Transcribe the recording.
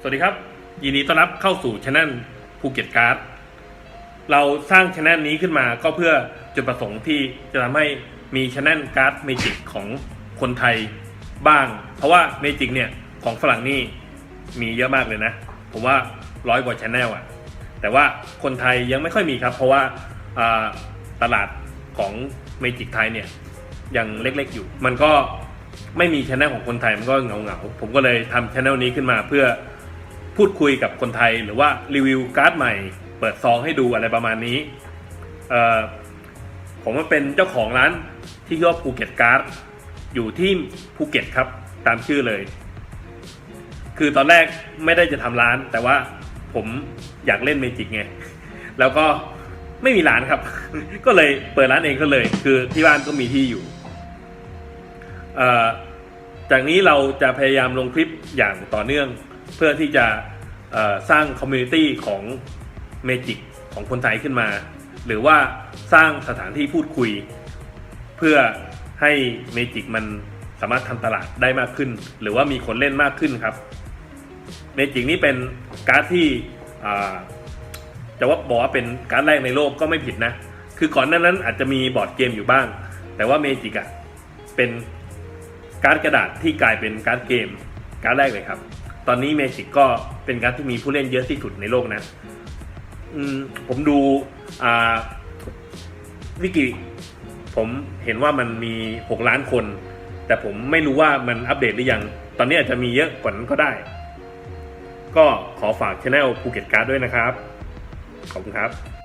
สวัสดีครับ ยินดีต้อนรับเข้าสู่ช anel ภูเก็ตการ์ดเราสร้างช anel นี้ขึ้นมาก็เพื่อจุดประสงค์ที่จะทำให้มีช anel การ์ดเมจิกของคนไทยบ้าง เพราะว่าเมจิกเนี่ยของฝรั่งนี่มีเยอะมากเลยนะ ผมว่าร้อยกว่าช anel อะแต่ว่าคนไทยยังไม่ค่อยมีครับ เพราะว่าอ่าตลาดของเมจิกไทยเนี่ยยังเล็กๆอยู่ มันก็ไม่มีช anel ของคนไทยมันก็เหงาๆผมก็เลยทำช anel นี้ขึ้นมาเพื่อ พูดคุยกับคนไทยหรือว่ารีวิวการ์ดใหม่ เปิดซองให้ดูอะไรประมาณนี้ผมมาเป็นเจ้าของร้านที่ชื่อว่าภูเก็ตการ์ดอยู่ที่ภูเก็ตครับตามชื่อเลย คือตอนแรกไม่ได้จะทำร้าน แต่ว่าผมอยากเล่นเมจิกไงแล้วก็ไม่มีร้านครับ ก็เลยเปิดร้านเองก็เลย คือที่บ้านก็มีที่อยู่จากนี้เราจะพยายามลงคลิปอย่างต่อเนื่อง เพื่อที่จะสร้างคอมมูนิตี้ของเมจิกของคนไทยขึ้นมา หรือว่าสร้างสถานที่พูดคุย เพื่อให้เมจิกมันสามารถทำตลาดได้มากขึ้น หรือว่ามีคนเล่นมากขึ้นครับเมจิกนี่เป็นการ์ดที่อ่าจะว่าบอกว่าเป็นการ์ดแรกในโลกก็ไม่ผิดนะ คือก่อนหน้านั้นอาจจะมีบอร์ดเกมอยู่บ้าง แต่ว่าเมจิกอะเป็นการ์ดกระดาษที่กลายเป็นการ์ดเกม การ์ดแรกเลยครับ ตอนนี้เมจิกก็เป็นการ์ดที่มีผู้เล่นเยอะที่สุดในโลกนะอืมผมดูอ่าวิกิผมเห็นว่ามันมี 6 ล้านคน แต่ผมไม่รู้ว่ามันอัปเดตหรือยัง ตอนนี้อาจจะมีเยอะกว่านั้นก็ได้ ก็ขอฝากช anel ภูเก็ตการ์ดด้วยนะครับ ขอบคุณครับ